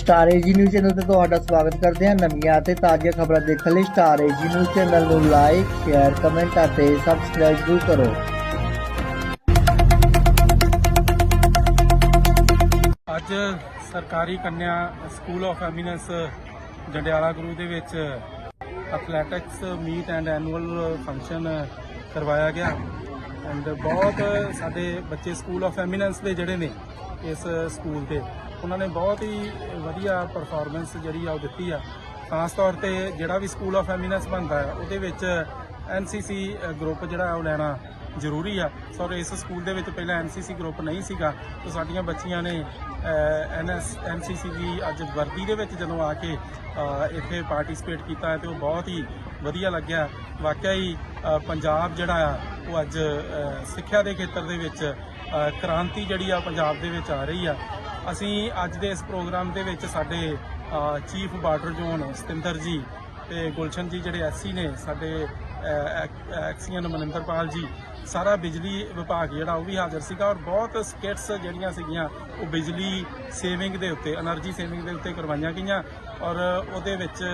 Star AG news channel ਤੇ ਤੁਹਾਡਾ ਸਵਾਗਤ ਕਰਦੇ ਹਾਂ ਨਵੀਆਂ ਅਤੇ ਤਾਜ਼ੀਆਂ ਖਬਰਾਂ ਦੇਖਣ ਲਈ ਸਟਾਰ ਏਜੀ ਨਿਊਜ਼ ਚੈਨਲ ਨੂੰ ਲਾਈਕ ਸ਼ੇਅਰ ਕਮੈਂਟ ਅਤੇ ਸਬਸਕ੍ਰਾਈਬ ਜ਼ਰੂਰ ਕਰੋ। ਅੱਜ ਸਰਕਾਰੀ ਕੰਨਿਆ school of eminence Jandiala Guru ਦੇ ਵਿੱਚ athletics meet and annual function ਕਰਵਾਇਆ ਗਿਆ। ਐਂਡ ਬਹੁਤ ਸਾਡੇ ਬੱਚੇ ਸਕੂਲ ਆਫ ਐਮੀਨੈਂਸ ਦੇ ਜਿਹੜੇ ਨੇ ਇਸ ਸਕੂਲ ਦੇ ਉਹਨਾਂ ਨੇ ਬਹੁਤ ਹੀ ਵਧੀਆ ਪਰਫਾਰਮੈਂਸ ਜਿਹੜੀ ਆ ਉਹ ਦਿੱਤੀ ਆ। ਖਾਸ ਤੌਰ ਤੇ ਜਿਹੜਾ ਵੀ ਸਕੂਲ ਆਫ ਐਮੀਨੈਂਸ ਬਣਦਾ ਹੈ ਉਹਦੇ ਵਿੱਚ ਐਨਸੀਸੀ ਗਰੁੱਪ ਜਿਹੜਾ ਉਹ ਲੈਣਾ ਜ਼ਰੂਰੀ ਆ। ਸੋ ਇਸ ਸਕੂਲ ਦੇ ਵਿੱਚ ਪਹਿਲਾਂ ਐਨਸੀਸੀ ਗਰੁੱਪ ਨਹੀਂ ਸੀਗਾ, ਤੇ ਸਾਡੀਆਂ ਬੱਚੀਆਂ ਨੇ ਐਨਐਸ ਐਨਸੀਸੀ ਦੀ ਅੱਜ ਵਰਦੀ ਦੇ ਵਿੱਚ ਜਦੋਂ ਆ ਕੇ ਇੱਥੇ ਪਾਰਟਿਸਿਪੇਟ ਕੀਤਾ ਹੈ, ਤੇ ਉਹ ਬਹੁਤ ਹੀ ਵਧੀਆ ਲੱਗਿਆ। ਵਾਕਿਆ ਹੀ ਪੰਜਾਬ ਜਿਹੜਾ ਆ, ਉਹ ਅੱਜ ਸਿੱਖਿਆ ਦੇ ਖੇਤਰ ਦੇ ਵਿੱਚ ਕ੍ਰਾਂਤੀ ਜਿਹੜੀ ਆ ਪੰਜਾਬ ਦੇ ਵਿੱਚ ਆ ਰਹੀ ਆ। ਅਸੀਂ ਅੱਜ ਦੇ ਇਸ ਪ੍ਰੋਗਰਾਮ ਦੇ ਵਿੱਚ ਸਾਡੇ ਚੀਫ ਬਾਰਡਰ ਜ਼ੋਨ ਸਤਿੰਦਰ ਜੀ ਤੇ ਗੁਲਸ਼ਨ ਜੀ ਜਿਹੜੇ ਐਸਸੀ ਨੇ ਸਾਡੇ ਐਕਸੀਅਨ ਮਨਿੰਦਰਪਾਲ ਜੀ, ਸਾਰਾ ਬਿਜਲੀ ਵਿਭਾਗ ਜਿਹੜਾ ਉਹ ਵੀ ਹਾਜ਼ਰ ਸੀਗਾ ਔਰ ਬਹੁਤ ਸਕਿਟਸ ਜਿਹੜੀਆਂ ਸੀਗੀਆਂ ਉਹ ਬਿਜਲੀ ਸੇਵਿੰਗ ਦੇ ਉੱਤੇ એનર્ਜੀ ਸੇਵਿੰਗ ਦੇ ਉੱਤੇ ਕਰਵਾਈਆਂ ਗਈਆਂ ਔਰ ਉਹਦੇ ਵਿੱਚ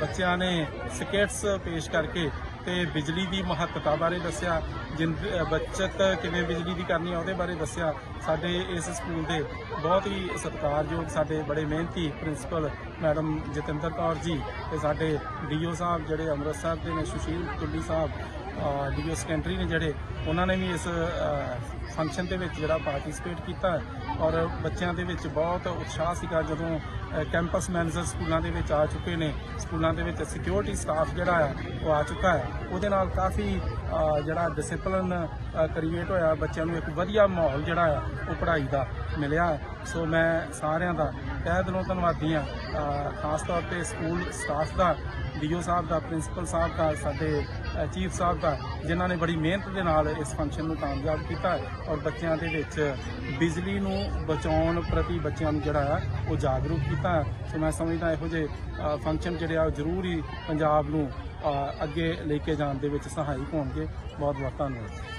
ਬੱਚਿਆਂ ਨੇ ਸਕਿਟਸ ਪੇਸ਼ ਕਰਕੇ ਤੇ ਬਿਜਲੀ ਦੀ ਮਹੱਤਤਾ ਬਾਰੇ ਦੱਸਿਆ ਜਿੰਦ ਅ, ਬੱਚਤ ਕਿਵੇਂ ਬਿਜਲੀ ਦੀ ਕਰਨੀ ਆ ਉਹਦੇ ਬਾਰੇ ਦੱਸਿਆ। ਸਾਡੇ ਇਸ ਸਕੂਲ ਦੇ ਬਹੁਤ ਹੀ ਸਤਿਕਾਰਯੋਗ ਸਾਡੇ ਬੜੇ ਮਿਹਨਤੀ ਪ੍ਰਿੰਸੀਪਲ ਮੈਡਮ ਜਤਿੰਦਰ ਕੌਰ ਜੀ ਤੇ ਸਾਡੇ ਡੀਓ ਸਾਹਿਬ ਜਿਹੜੇ ਅੰਮ੍ਰਿਤਸਰ ਦੇ ਨੇ ਸੁਸ਼ੀਲ ਤੁੱਲੀ ਸਾਹਿਬ ਡੀਓ ਸੈਕੰਡਰੀ ਨੇ ਜਿਹੜੇ, ਉਹਨਾਂ ਨੇ ਵੀ ਇਸ ਫੰਕਸ਼ਨ ਦੇ ਵਿੱਚ ਜਿਹੜਾ ਪਾਰਟਿਸਿਪੇਟ ਕੀਤਾ ਔਰ ਬੱਚਿਆਂ ਦੇ ਵਿੱਚ ਬਹੁਤ ਉਤਸ਼ਾਹ ਸੀਗਾ ਜਦੋਂ ਕੈਂਪਸ ਮੈਨੇਜਰ ਸਕੂਲਾਂ ਦੇ ਵਿੱਚ ਆ ਚੁੱਕੇ ਨੇ। ਸਕੂਲਾਂ ਦੇ ਵਿੱਚ ਸਿਕਿਉਰਿਟੀ ਸਟਾਫ ਜਿਹੜਾ ਆ ਉਹ ਆ ਚੁੱਕਾ ਹੈ। ਉਹਦੇ ਨਾਲ ਕਾਫੀ ਜਿਹੜਾ ਡਿਸਪਲਿਨ ਕ੍ਰੀਏਟ ਹੋਇਆ। ਬੱਚਿਆਂ ਨੂੰ ਇੱਕ ਵਧੀਆ ਮਾਹੌਲ ਜਿਹੜਾ ਆ ਉਹ ਪੜ੍ਹਾਈ ਦਾ ਮਿਲਿਆ ਸੋ ਮੈਂ ਸਾਰਿਆਂ ਦਾ ਤਹਿ ਦਿਲੋਂ ਧੰਨਵਾਦੀ ਹਾਂ। ਖਾਸ ਤੌਰ ਤੇ ਸਕੂਲ ਸਟਾਫ ਦਾ, ਡੀਓ ਸਾਹਿਬ ਦਾ ਪ੍ਰਿੰਸੀਪਲ ਸਾਹਿਬ ਦਾ, ਸਾਡੇ ਚੀਫ ਸਾਹਿਬ ਦਾ, ਜਿਨ੍ਹਾਂ ਨੇ ਬੜੀ ਮਿਹਨਤ ਦੇ ਨਾਲ ਇਸ ਫੰਕਸ਼ਨ ਨੂੰ ਕਾਮਯਾਬ ਕੀਤਾ ਹੈ ਔਰ ਬੱਚਿਆਂ ਦੇ ਵਿੱਚ ਬਿਜਲੀ ਨੂੰ ਬਚਾਉਣ ਪ੍ਰਤੀ ਬੱਚਿਆਂ ਨੂੰ ਜਿਹੜਾ ਆ ਉਹ ਜਾਗਰੂਕ ਕੀਤਾ ਹੈ। ਸੋ ਮੈਂ ਸਮਝਦਾ ਇਹੋ ਜਿਹੇ ਫੰਕਸ਼ਨ ਜਿਹੜੇ ਆ ਉਹ ਜ਼ਰੂਰ ਹੀ ਪੰਜਾਬ ਨੂੰ ਅੱਗੇ ਲੈ ਕੇ ਜਾਣ ਦੇ ਵਿੱਚ ਸਹਾਇਕ ਹੋਣਗੇ ਬਹੁਤ ਬਹੁਤ ਧੰਨਵਾਦ